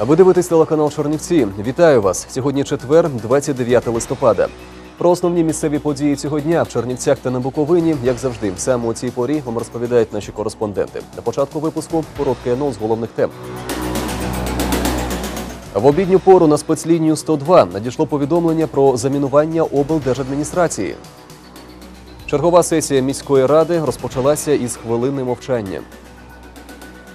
Ви дивитесь телеканал Чорнівці. Вітаю вас. Сьогодні четвер, 29 листопада. Про основні місцеві події цього дня в Чернівцях та на Буковині, як завжди, саме у цій порі вам розповідають наші кореспонденти. На початку випуску короткий анонс головних тем. В обідню пору на спецлінію 102 надійшло повідомлення про замінування облдержадміністрації. Чергова сесія міської ради розпочалася із хвилини мовчання.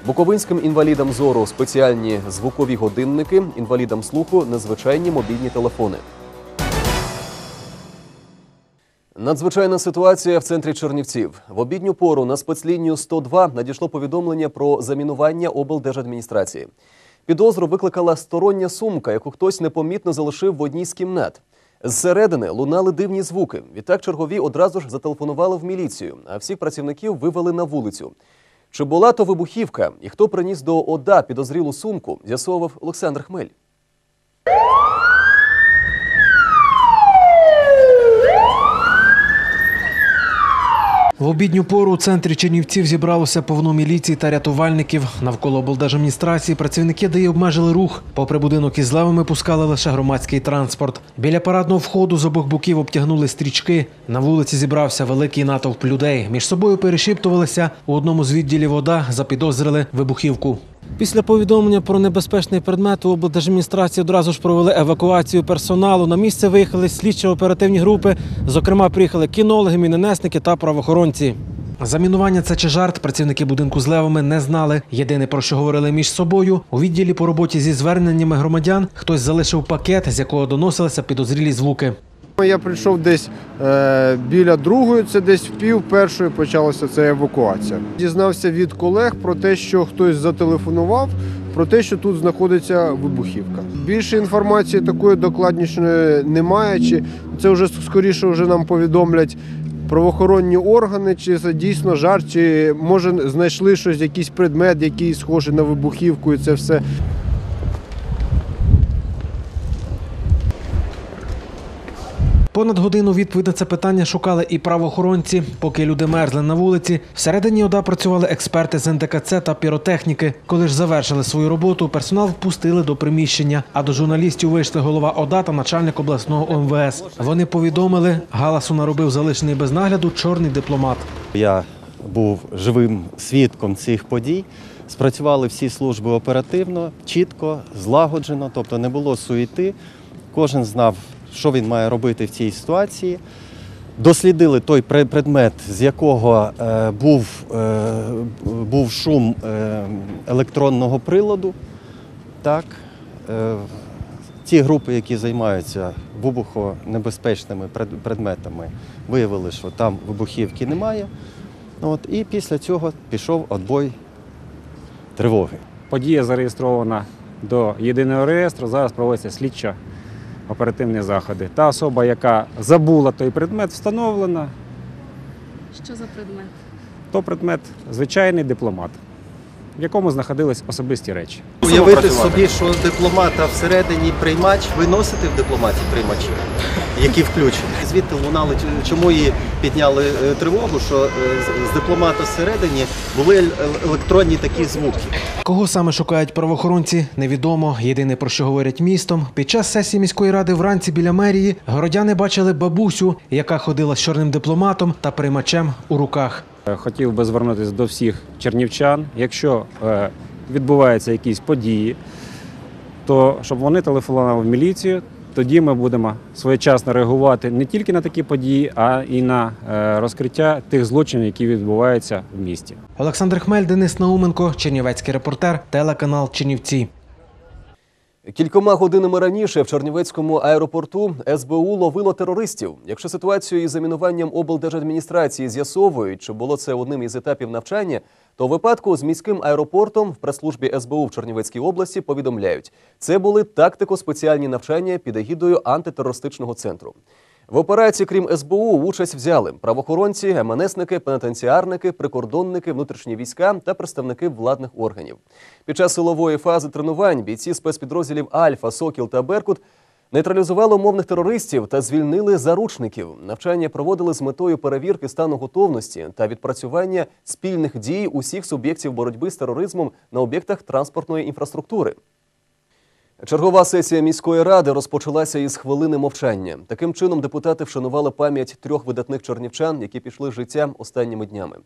Буковинським інвалідам зору спеціальні звукові годинники, інвалідам слуху незвичайні мобільні телефони. Надзвичайна ситуація в центрі Чернівців. В обідню пору на спецлінію 102 надійшло повідомлення про замінування облдержадміністрації. Підозру викликала стороння сумка, яку хтось непомітно залишив в одній з кімнат. Зсередини лунали дивні звуки. Відтак чергові одразу ж зателефонували в міліцію, а всіх працівників вивели на вулицю. Чи була то вибухівка і хто приніс до ОДА підозрілу сумку, з'ясовував Олександр Хмель. В обідню пору у центрі Чернівців зібралося повно міліції та рятувальників. Навколо облдержадміністрації працівники ДАІ обмежили рух. Попри будинок із левами пускали лише громадський транспорт. Біля парадного входу з обох боків обтягнули стрічки. На вулиці зібрався великий натовп людей. Між собою перешіптувалися. У одному з відділів вода запідозрили вибухівку. Після повідомлення про небезпечний предмет у облдержадміністрації одразу ж провели евакуацію персоналу. На місце виїхали слідчо-оперативні групи. Зокрема, приїхали кінологи, мінонесники та правоохоронці. Замінування це чи жарт. Працівники будинку з левами не знали. Єдине про що говорили між собою у відділі по роботі зі зверненнями громадян. Хтось залишив пакет, з якого доносилися підозрілі звуки. Я прийшов десь е, біля другої, це десь в пів першої почалася ця евакуація. Дізнався від колег про те, що хтось зателефонував, про те, що тут знаходиться вибухівка. Більше інформації такої докладнішої немає. Чи це вже скоріше вже нам повідомлять правоохоронні органи, чи це дійсно жарт, чи може знайшли щось, якийсь предмет, який схожий на вибухівку, і це все. Понад годину відповідь на це питання шукали і правоохоронці. Поки люди мерзли на вулиці, всередині ОДА працювали експерти з НТКЦ та піротехніки. Коли ж завершили свою роботу, персонал впустили до приміщення. А до журналістів вийшли голова ОДА та начальник обласного ОМВС. Вони повідомили, галасу наробив залишений без нагляду чорний дипломат. Я був живим свідком цих подій. Спрацювали всі служби оперативно, чітко, злагоджено, тобто не було суєти. Кожен знав, що він має робити в цій ситуації. Дослідили той предмет, з якого е, був, е, був шум е, електронного приладу. Так, е, ті групи, які займаються вибухонебезпечними предметами, виявили, що там вибухівки немає. От, і після цього пішов отбой тривоги. Подія зареєстрована до єдиного реєстру. Зараз проводяться слідчо оперативні заходи. Та особа, яка забула той предмет, встановлена. Що за предмет? То предмет звичайний дипломат, в якому знаходились особисті речі. Уявити собі, що дипломата всередині приймач, ви носите в дипломаті приймачі, які включені. Звідти лунали, чому її підняли е, тривогу, що е, з- дипломата всередині були електронні такі звуки. Кого саме шукають правоохоронці, невідомо. Єдине про що говорять містом. Під час сесії міської ради вранці біля мерії городяни бачили бабусю, яка ходила з чорним дипломатом та приймачем у руках. Е, Хотів би звернутися до всіх чернівчан. Якщо відбуваються якісь події, то щоб вони телефонували в міліцію. Тоді ми будемо своєчасно реагувати не тільки на такі події, а і на е, розкриття тих злочинів, які відбуваються в місті. Олександр Хмель, Денис Науменко, Чернівецький репортер, телеканал Чернівці. Кількома годинами раніше в Чернівецькому аеропорту СБУ ловило терористів. Якщо ситуацію із замінуванням облдержадміністрації з'ясовують, чи було це одним із етапів навчання, то випадку з міським аеропортом в прес-службі СБУ в Чернівецькій області повідомляють, це були тактико-спеціальні навчання під егідою антитерористичного центру. В операції, крім СБУ, участь взяли правоохоронці, МНСники, пенітенціарники, прикордонники, внутрішні війська та представники владних органів. Під час силової фази тренувань бійці спецпідрозділів Альфа, Сокіл та Беркут нейтралізували умовних терористів та звільнили заручників. Навчання проводили з метою перевірки стану готовності та відпрацювання спільних дій усіх суб'єктів боротьби з тероризмом на об'єктах транспортної інфраструктури. Чергова сесія міської ради розпочалася із хвилини мовчання. Таким чином, депутати вшанували пам'ять трьох видатних чернівчан, які пішли з життя останніми днями.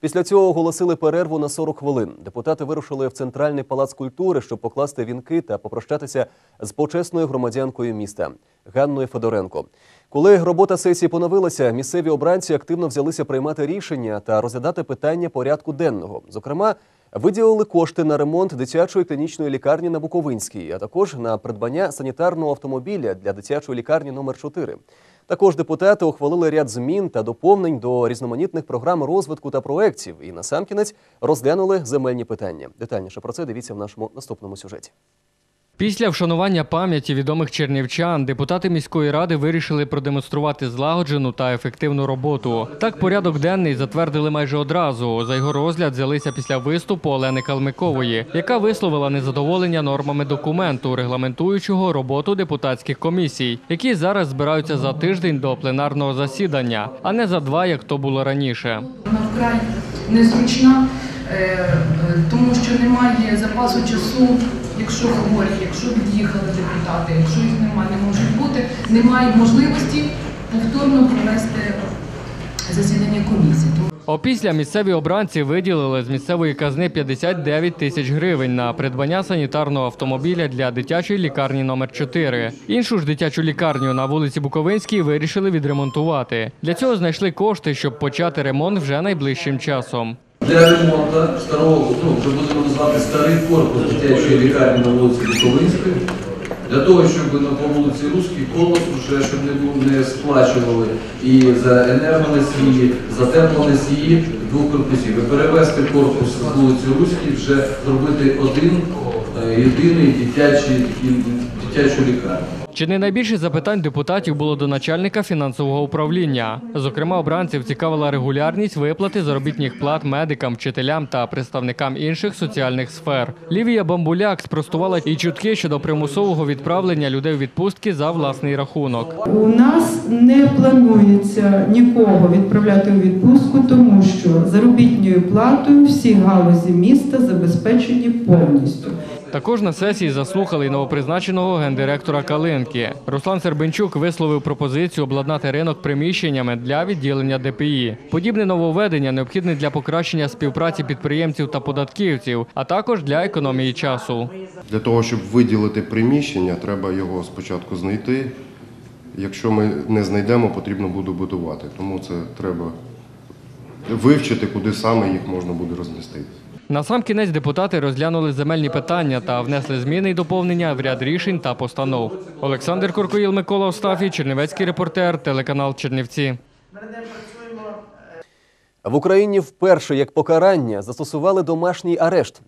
Після цього оголосили перерву на 40 хвилин. Депутати вирушили в центральний палац культури, щоб покласти вінки та попрощатися з почесною громадянкою міста Ганною Федоренко. Коли робота сесії поновилася, місцеві обранці активно взялися приймати рішення та розглядати питання порядку денного. Зокрема, виділили кошти на ремонт дитячої клінічної лікарні на Буковинській, а також на придбання санітарного автомобіля для дитячої лікарні номер 4 Також депутати ухвалили ряд змін та доповнень до різноманітних програм розвитку та проєктів і насамкінець розглянули земельні питання. Детальніше про це дивіться в нашому наступному сюжеті. Після вшанування пам'яті відомих чернівчан депутати міської ради вирішили продемонструвати злагоджену та ефективну роботу. Так, порядок денний затвердили майже одразу. За його розгляд взялися після виступу Олени Калмикової, яка висловила незадоволення нормами документу, регламентуючого роботу депутатських комісій, які зараз збираються за тиждень до пленарного засідання, а не за два, як то було раніше. Вона вкрай незручна, е, е, тому що немає запасу часу, якщо хворі, якщо від'їхали депутати, якщо їх немає, не можуть бути, немає можливості повторно провести засідання комісії. Опісля місцеві обранці виділили з місцевої казни 59 тисяч гривень на придбання санітарного автомобіля для дитячої лікарні номер 4 Іншу ж дитячу лікарню на вулиці Буковинській вирішили відремонтувати. Для цього знайшли кошти, щоб почати ремонт вже найближчим часом. Для ремонту старого, ну вже будемо називати старий корпус дитячої лікарні на вулиці Буковинської, для того, щоб на вулиці Руській колос вже щоб не не сплачували і за енергоносії, за теплоносії двох корпусів. І перевести корпус з вулиці Руській, вже зробити один е, єдиний дитячий дитячу лікарню. Чи не найбільше запитань депутатів було до начальника фінансового управління? Зокрема, обранців цікавила регулярність виплати заробітних плат медикам, вчителям та представникам інших соціальних сфер. Лівія Бамбуляк спростувала і чутки щодо примусового відправлення людей у відпустки за власний рахунок. У нас не планується нікого відправляти у відпустку, тому що заробітною платою всі галузі міста забезпечені повністю. Також на сесії заслухали й новопризначеного гендиректора Калинки. Руслан Сербенчук висловив пропозицію обладнати ринок приміщеннями для відділення ДПІ. Подібне нововведення необхідне для покращення співпраці підприємців та податківців, а також для економії часу. Для того, щоб виділити приміщення, треба його спочатку знайти. Якщо ми не знайдемо, потрібно буде будувати. Тому це треба вивчити, куди саме їх можна буде розмістити. На сам кінець депутати розглянули земельні питання та внесли зміни й доповнення в ряд рішень та постанов. Олександр Коркоїл, Микола Остафій, Чернівецький репортер, телеканал Чернівці. В Україні вперше як покарання застосували домашній арешт.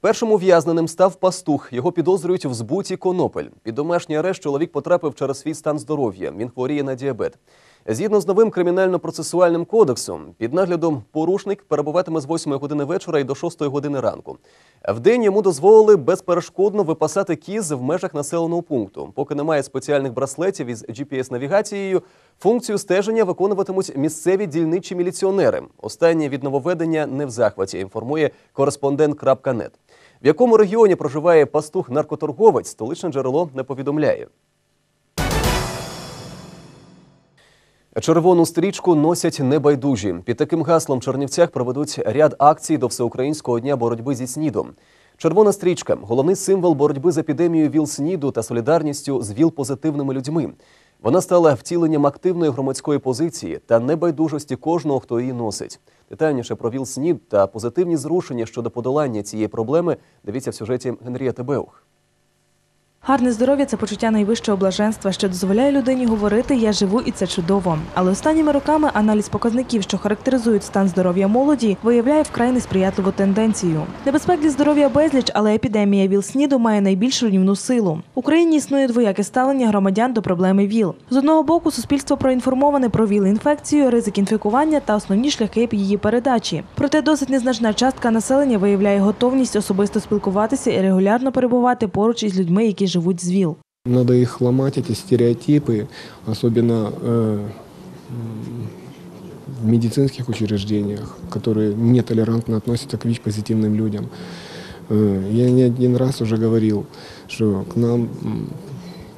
Першим ув'язненим став пастух. Його підозрюють в збуті конопель. Під домашній арешт чоловік потрапив через свій стан здоров'я. Він хворіє на діабет. Згідно з новим кримінально-процесуальним кодексом, під наглядом порушник перебуватиме з 8 години вечора і до 6 години ранку. Вдень йому дозволили безперешкодно випасати кіз в межах населеного пункту. Поки немає спеціальних браслетів із GPS-навігацією, функцію стеження виконуватимуть місцеві дільничі міліціонери. Останнє від нововведення не в захваті, інформує кореспондент.нет. В якому регіоні проживає пастух-наркоторговець, столичне джерело не повідомляє. Червону стрічку носять небайдужі. Під таким гаслом Чернівцях проведуть ряд акцій до Всеукраїнського дня боротьби зі СНІДом. Червона стрічка головний символ боротьби з епідемією ВІЛ-СНІДу та солідарністю з ВІЛ-позитивними людьми. Вона стала втіленням активної громадської позиції та небайдужості кожного, хто її носить. Детальніше про ВІЛ-СНІД та позитивні зрушення щодо подолання цієї проблеми дивіться в сюжеті Генрієти Беух. Гарне здоров'я це почуття найвищого блаженства, що дозволяє людині говорити Я живу і це чудово. Але останніми роками аналіз показників, що характеризують стан здоров'я молоді, виявляє вкрай несприятливу тенденцію. Небезпек для здоров'я безліч, але епідемія ВІЛ-СНІДу має найбільш руйнівну силу. В Україні існує двояке ставлення громадян до проблеми ВІЛ. З одного боку, суспільство проінформоване про ВІЛ-інфекцію, ризик інфікування та основні шляхи її передачі. Проте досить незначна частка населення виявляє готовність особисто спілкуватися і регулярно перебувати поруч із людьми, які живуть з ВІЛ. Надо их ломать, эти стереотипы, особенно э, в медицинских учреждениях, которые нетолерантно относятся к ВИЧ-позитивным людям. Я не один раз уже говорил, что к нам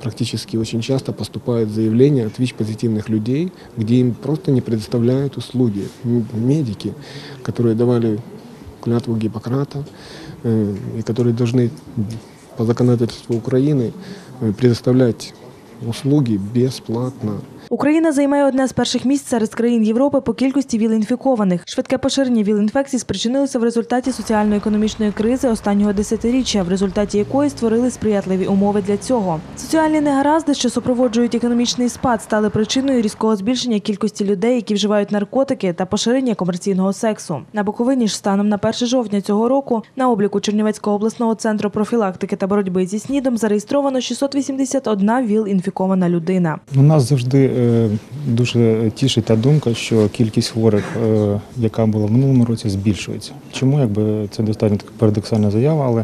практически очень часто поступают заявления от ВИЧ-позитивных людей, где им просто не предоставляют услуги. Медики, которые давали клятву Гиппократа э, и которые должны по законодательству Украины э, предоставлять услуги бесплатно. Україна займає одне з перших місць серед країн Європи по кількості віл-інфікованих. Швидке поширення віл-інфекцій спричинилося в результаті соціально-економічної кризи останнього десятиріччя, в результаті якої створили сприятливі умови для цього. Соціальні негаразди, що супроводжують економічний спад, стали причиною різкого збільшення кількості людей, які вживають наркотики та поширення комерційного сексу. На Буковині ж станом на 1 жовтня цього року на обліку Чернівецького обласного центру профілактики та боротьби зі снідом зареєстровано 681 віл-інфікована людина. У нас завжди е, дуже тішить та думка, що кількість хворих, е, яка була в минулому році, збільшується. Чому якби це достатньо парадоксальна заява, але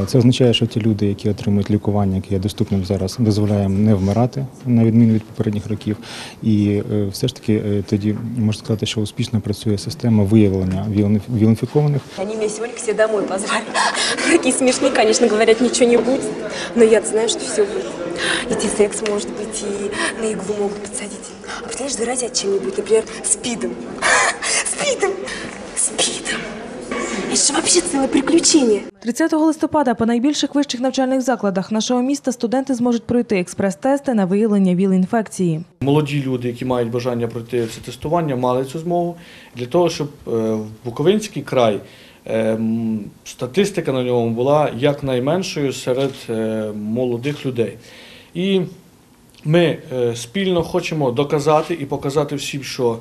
е, це означає, що ті люди, які отримують лікування, яке є доступним зараз, дозволяє не вмирати на відміну від попередніх років. І е, все ж таки е, тоді можна сказати, що успішно працює система виявлення віл- віл-інфікованих. Они меня сегодня к себе домой позвали. Такие смешные, конечно, говорят, ничего не будет. Но я знаю, что все будет. И секс может быть, и на иглу могут подсадить. А представляешь, заразят чем-нибудь, например, спидом. Спидом! Спидом! Это же вообще целое приключение. 30 листопада по найбільших вищих навчальних закладах нашого міста студенти зможуть пройти експрес-тести на виявлення ВІЛ-інфекції. Молоді люди, які мають бажання пройти це тестування, мали цю змогу для того, щоб е, в Буковинський край е, статистика на ньому була якнайменшою серед е, молодих людей. І ми е, спільно хочемо доказати і показати всім, що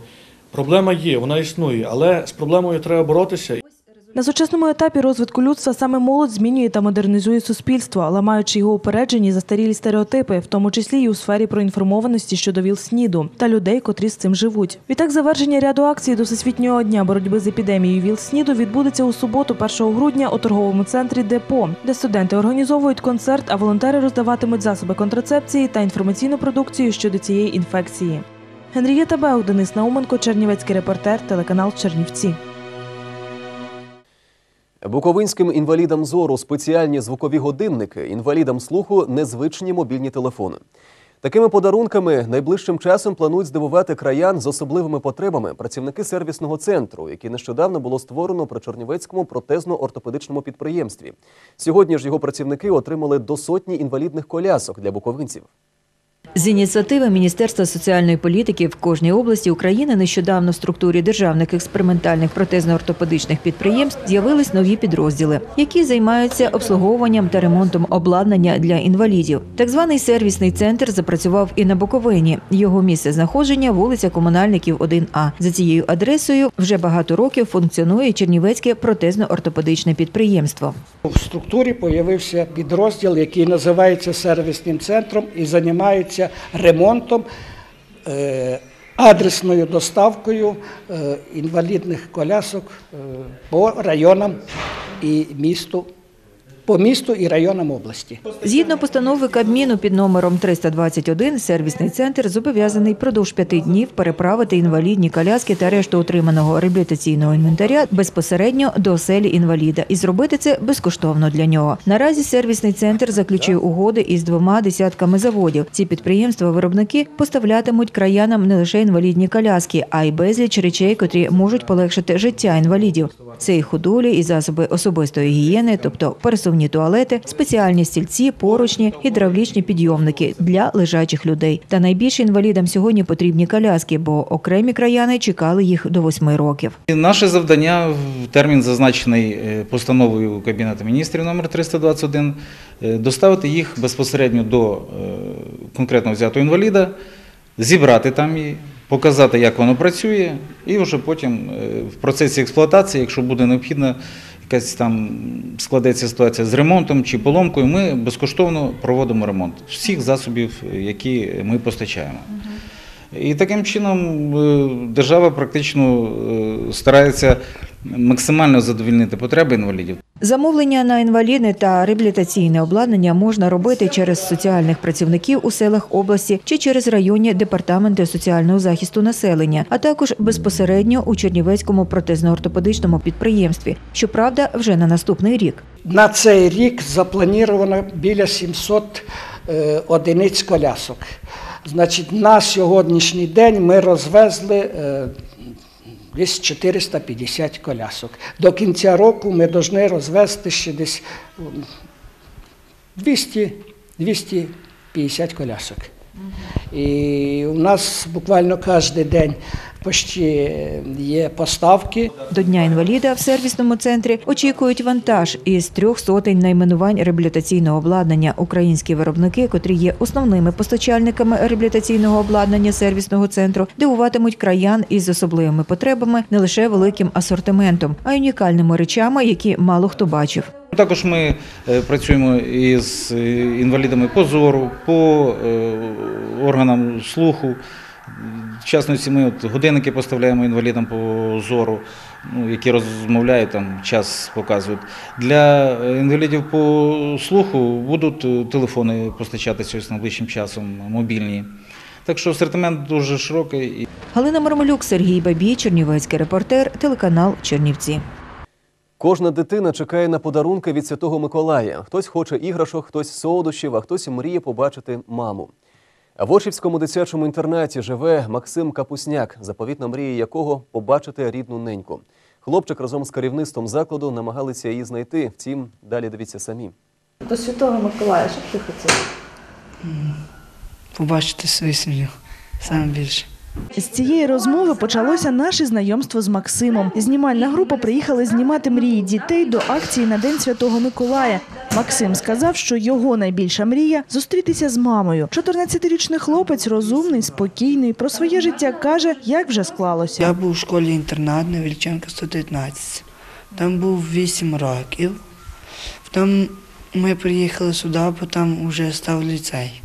проблема є, вона існує, але з проблемою треба боротися. На сучасному етапі розвитку людства саме молодь змінює та модернізує суспільство, ламаючи його упереджені застарілі стереотипи, в тому числі і у сфері проінформованості щодо ВІЛ-СНІДу та людей, котрі з цим живуть. Відтак, завершення ряду акцій до Всесвітнього дня боротьби з епідемією ВІЛ-СНІДу відбудеться у суботу, 1 грудня, у торговому центрі Депо, де студенти організовують концерт, а волонтери роздаватимуть засоби контрацепції та інформаційну продукцію щодо цієї інфекції. Генрієта Беух, Денис Науменко, Чернівецький репортер, телеканал Чернівці. Буковинським інвалідам зору спеціальні звукові годинники, інвалідам слуху незвичні мобільні телефони. Такими подарунками найближчим часом планують здивувати краян з особливими потребами працівники сервісного центру, який нещодавно було створено при Чорнівецькому протезно-ортопедичному підприємстві. Сьогодні ж його працівники отримали до сотні інвалідних колясок для буковинців. З ініціативи Міністерства соціальної політики в кожній області України нещодавно в структурі державних експериментальних протезно-ортопедичних підприємств з'явились нові підрозділи, які займаються обслуговуванням та ремонтом обладнання для інвалідів. Так званий сервісний центр запрацював і на Буковині. Його місце знаходження вулиця Комунальників 1А. За цією адресою вже багато років функціонує Чернівецьке протезно-ортопедичне підприємство. В структурі з'явився підрозділ, який називається сервісним центром і займається ремонтом, е, адресною доставкою е, інвалідних колясок е, по районам і місту, по місту і районам області. Згідно постанови Кабміну під номером 321, сервісний центр зобов'язаний продовж п'яти днів переправити інвалідні коляски та решту отриманого реабілітаційного інвентаря безпосередньо до оселі інваліда і зробити це безкоштовно для нього. Наразі сервісний центр заключує угоди із двома десятками заводів. Ці підприємства-виробники поставлятимуть краянам не лише інвалідні коляски, а й безліч речей, котрі можуть полегшити життя інвалідів. Це і худолі, і засоби особистої гігієни, тобто пересувні туалети, спеціальні стільці, поручні, гідравлічні підйомники для лежачих людей. Та найбільше інвалідам сьогодні потрібні коляски, бо окремі краяни чекали їх до восьми років. Наше завдання в термін зазначений е, постановою Кабінету міністрів номер 321 е, доставити їх безпосередньо до е, конкретно взятого інваліда, зібрати там її, показати, як воно працює, і вже потім в процесі експлуатації, якщо буде необхідно, якась там складеться ситуація з ремонтом чи поломкою, ми безкоштовно проводимо ремонт всіх засобів, які ми постачаємо. І таким чином е, держава практично е, старається максимально задовільнити потреби інвалідів. Замовлення на інвалідне та реабілітаційне обладнання можна робити через соціальних працівників у селах області чи через районні департаменти соціального захисту населення, а також безпосередньо у Чернівецькому протезно-ортопедичному підприємстві. Щоправда, вже на наступний рік. На цей рік заплановано біля 700 е, одиниць колясок. Значить, на сьогоднішній день ми розвезли е, десь 450 колясок. До кінця року ми повинні розвести ще десь 200, 250 колясок. І у нас буквально кожен день почти є поставки. До Дня інваліда в сервісному центрі очікують вантаж із трьох сотень найменувань реабілітаційного обладнання. Українські виробники, котрі є основними постачальниками реабілітаційного обладнання сервісного центру, дивуватимуть краян із особливими потребами не лише великим асортиментом, а й унікальними речами, які мало хто бачив. Також ми е, працюємо із е, інвалідами по зору, по е, органам слуху. В частності ми от годинники поставляємо інвалідам по зору, ну, які розмовляють, там час показують. Для е, інвалідів по слуху будуть е, телефони постачатися ось найближчим часом, мобільні. Так що асортимент дуже широкий. Галина Мармалюк, Сергій Бабій, Чернівецький репортер, телеканал Чернівці. Кожна дитина чекає на подарунки від Святого Миколая. Хтось хоче іграшок, хтось солодощів, а хтось мріє побачити маму. А в Очівському дитячому інтернаті живе Максим Капусняк, заповітна мрія якого побачити рідну неньку. Хлопчик разом з керівництвом закладу намагалися її знайти. Втім, далі дивіться самі. До Святого Миколая, що б ти хотів? побачити свою сім'ю саме більше. З цієї розмови почалося наше знайомство з Максимом. Знімальна група приїхала знімати мрії дітей до акції на День Святого Миколая. Максим сказав, що його найбільша мрія зустрітися з мамою. 14-річний хлопець розумний, спокійний. Про своє життя каже, як вже склалося. Я був у школі інтернат на Вільченка 119. Там був 8 років. Потім ми приїхали сюди, бо там вже став ліцей.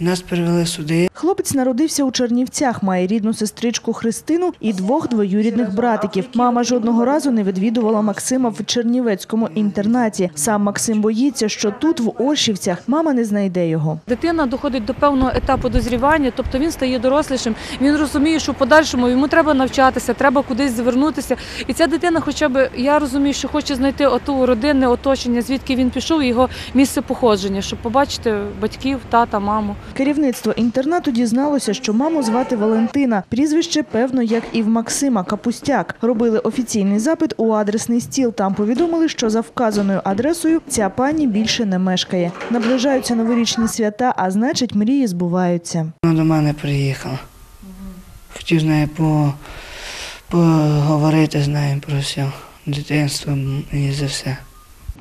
І нас перевели сюди. Хлопець народився у Чернівцях, має рідну сестричку Христину і двох двоюрідних братиків. Мама жодного разу не відвідувала Максима в Чернівецькому інтернаті. Сам Максим боїться, що тут, в Оршівцях, мама не знайде його. Дитина доходить до певного етапу дозрівання, тобто він стає дорослішим. Він розуміє, що в подальшому йому треба навчатися, треба кудись звернутися. І ця дитина, хоча б я розумію, що хоче знайти оту родинне оточення, звідки він пішов, його місце походження, щоб побачити батьків, тата, маму. Керівництво інтернату дізналося, що маму звати Валентина. Прізвище, певно, як і в Максима Капустяк. Робили офіційний запит у адресний стіл. Там повідомили, що за вказаною адресою ця пані більше не мешкає. Наближаються новорічні свята, а значить, мрії збуваються. Вона до мене приїхала. Хотів з нею по, поговорити з нею про все. Дитинство і за все.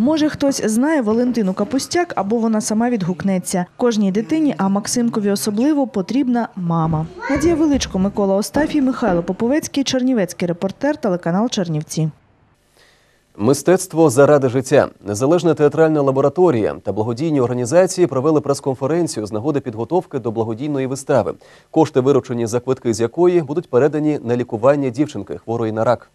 Може, хтось знає Валентину Капустяк або вона сама відгукнеться. Кожній дитині, а Максимкові особливо потрібна мама. Надія Величко, Микола Остафій, Михайло Поповецький, Чернівецький репортер, телеканал Чернівці. Мистецтво заради життя, незалежна театральна лабораторія та благодійні організації провели прес-конференцію з нагоди підготовки до благодійної вистави. Кошти, виручені за квитки з якої будуть передані на лікування дівчинки хворої на рак.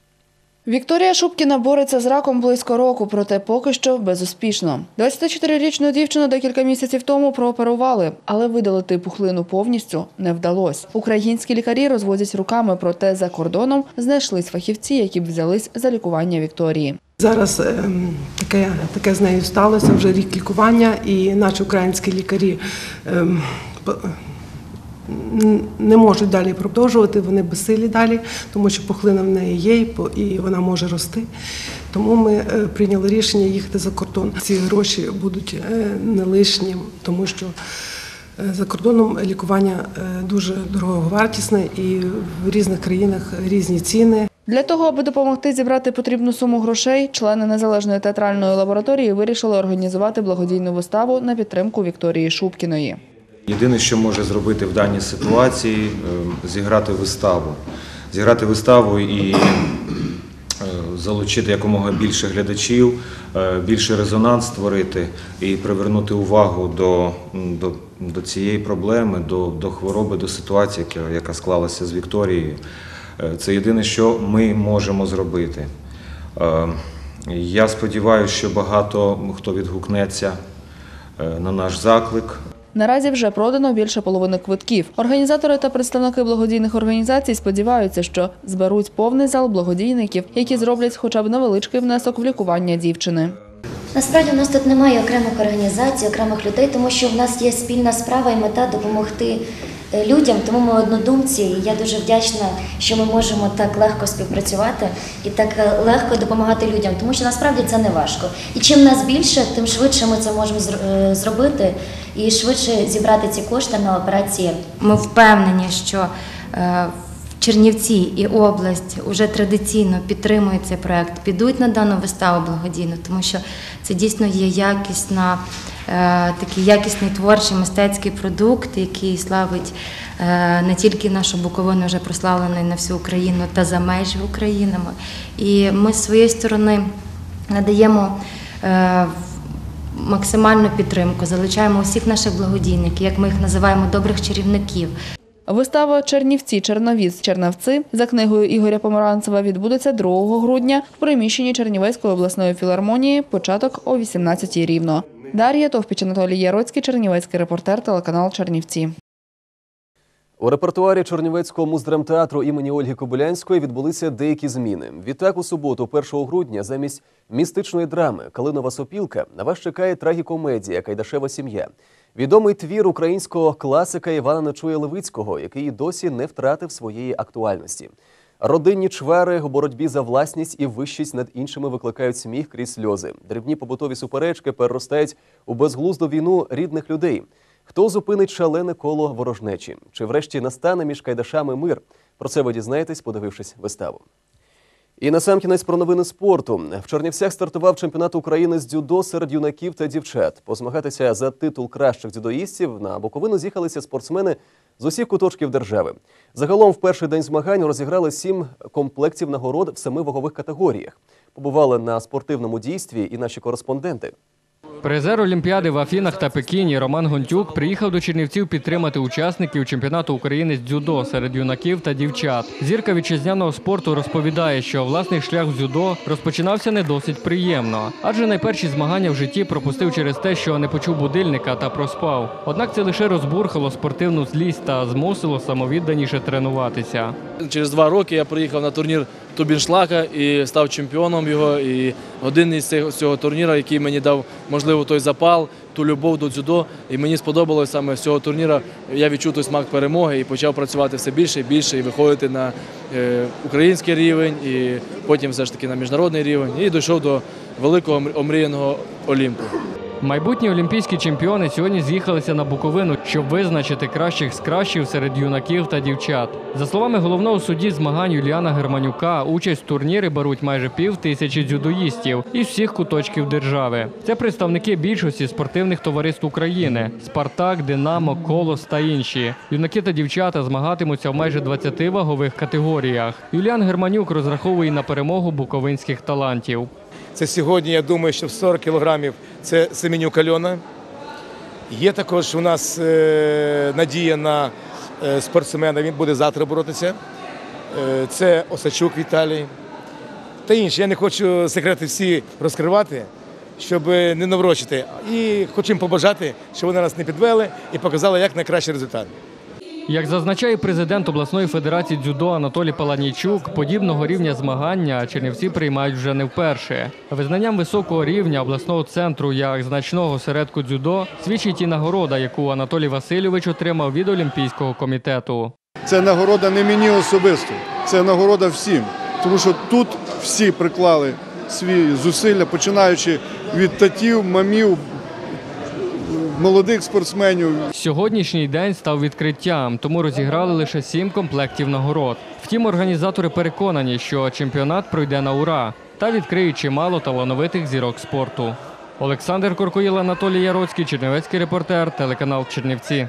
Вікторія Шубкіна бореться з раком близько року, проте поки що безуспішно. 24-річну дівчину декілька місяців тому прооперували, але видалити пухлину повністю не вдалося. Українські лікарі розводять руками, проте за кордоном знайшлись фахівці, які б взялись за лікування Вікторії. Зараз ем, таке, таке з нею сталося вже рік лікування, і наші українські лікарі ем, не можуть далі продовжувати, вони безсилі далі, тому що пухлина в неї є і вона може рости. Тому ми е, прийняли рішення їхати за кордон. Ці гроші будуть е, не лишні, тому що е, за кордоном лікування дуже дороговартісне і в різних країнах різні ціни. Для того, аби допомогти зібрати потрібну суму грошей, члени незалежної театральної лабораторії вирішили організувати благодійну виставу на підтримку Вікторії Шубкіної. Єдине, що може зробити в даній ситуації, е, зіграти виставу. Зіграти виставу і е, залучити якомога більше глядачів, е, більше резонанс створити і привернути увагу до, до, до цієї проблеми, до, до хвороби, до ситуації, яка, яка склалася з Вікторією. Е, Це єдине, що ми можемо зробити. Я сподіваюся, що багато хто відгукнеться на наш заклик. Наразі вже продано більше половини квитків. Організатори та представники благодійних організацій сподіваються, що зберуть повний зал благодійників, які зроблять хоча б невеличкий внесок в лікування дівчини. Насправді у нас тут немає окремих організацій, окремих людей, тому що в нас є спільна справа і мета допомогти людям, тому ми однодумці. І я дуже вдячна, що ми можемо так легко співпрацювати і так е, легко допомагати людям, тому що насправді це не важко. І чим нас більше, тим швидше ми це можемо е, зробити і швидше зібрати ці кошти на операції. Ми впевнені, що е, Чернівці і область вже традиційно підтримують цей проект, підуть на дану виставу благодійну, тому що це дійсно є якісна, е, такий якісний творчий мистецький продукт, який славить е, не тільки нашу Буковину, вже прославлений на всю Україну та за межі України. І ми з своєї сторони надаємо. е, Максимальну підтримку залучаємо усіх наших благодійників, як ми їх називаємо добрих чарівників. Вистава Чернівці, Черновіць, Чернавці за книгою Ігоря Помаранцева відбудеться 2 грудня в приміщенні Чернівецької обласної філармонії. Початок о 18-й рівно. Дар'я Товпіч, Анатолій Яроцький, Чернівецький репортер, телеканал Чернівці. У репертуарі Чернівецького муздрамтеатру імені Ольги Кобилянської відбулися деякі зміни. Відтак, у суботу, 1 грудня, замість містичної драми Калинова сопілка на вас чекає трагікомедія Кайдашева сім'я. Відомий твір українського класика Івана Нечуя Левицького, який досі не втратив своєї актуальності. Родинні чвари у боротьбі за власність і вищість над іншими викликають сміх крізь сльози. Дрібні побутові суперечки переростають у безглузду війну рідних людей. Хто зупинить шалене коло ворожнечі? Чи врешті настане між кайдашами мир? Про це ви дізнаєтесь, подивившись виставу. І насамкінець про новини спорту. В Чернівцях стартував чемпіонат України з дзюдо серед юнаків та дівчат. Позмагатися за титул кращих дзюдоїстів на Буковину з'їхалися спортсмени з усіх куточків держави. Загалом в перший день змагань розіграли сім комплектів нагород в семи вагових категоріях. Побували на спортивному дійстві і наші кореспонденти. Призер Олімпіади в Афінах та Пекіні Роман Гонтюк приїхав до Чернівців підтримати учасників чемпіонату України з дзюдо серед юнаків та дівчат. Зірка вітчизняного спорту розповідає, що власний шлях в дзюдо розпочинався не досить приємно, адже найперші змагання в житті пропустив через те, що не почув будильника та проспав. Однак це лише розбурхало спортивну злість та змусило самовідданіше тренуватися. Через два роки я приїхав на турнір Тубіншлака і став чемпіоном його. І один із цього, турніру, який мені дав можливо той запал, ту любов до дзюдо. І мені сподобалося саме з цього турніру. Я відчув той смак перемоги і почав працювати все більше і більше, і виходити на е, український рівень, і потім все ж таки на міжнародний рівень. І дійшов до великого омріяного Олімпу. Майбутні олімпійські чемпіони сьогодні з'їхалися на Буковину, щоб визначити кращих з кращих серед юнаків та дівчат. За словами головного судді змагань Юліана Германюка, участь в турнірі беруть майже пів тисячі дзюдоїстів із всіх куточків держави. Це представники більшості спортивних товариств України: Спартак, Динамо, Колос та інші. Юнаки та дівчата змагатимуться в майже 20 вагових категоріях. Юліан Германюк розраховує на перемогу буковинських талантів. Це сьогодні, я думаю, що в 40 кілограмів це Семенюк Альона. Є також у нас е, надія на е, спортсмена, він буде завтра боротися. Е, це Осачук Віталій. Та інші. Я не хочу секрети всі розкривати, щоб не наврочити. І хочу їм побажати, щоб вони нас не підвели і показали як найкращий результат. Як зазначає президент обласної федерації дзюдо Анатолій Паланійчук, подібного рівня змагання Чернівці приймають вже не вперше. Визнанням високого рівня обласного центру як значного середку дзюдо свідчить і нагорода, яку Анатолій Васильович отримав від Олімпійського комітету. Це нагорода не мені особисто, це нагорода всім. Тому що тут всі приклали свої зусилля, починаючи від татів, мамів, молодих спортсменів. Сьогоднішній день став відкриттям, тому розіграли лише сім комплектів нагород. Втім, організатори переконані, що чемпіонат пройде на ура та відкриють чимало талановитих зірок спорту. Олександр Коркоїл, Анатолій Яроцький, Чернівецький репортер, телеканал Чернівці.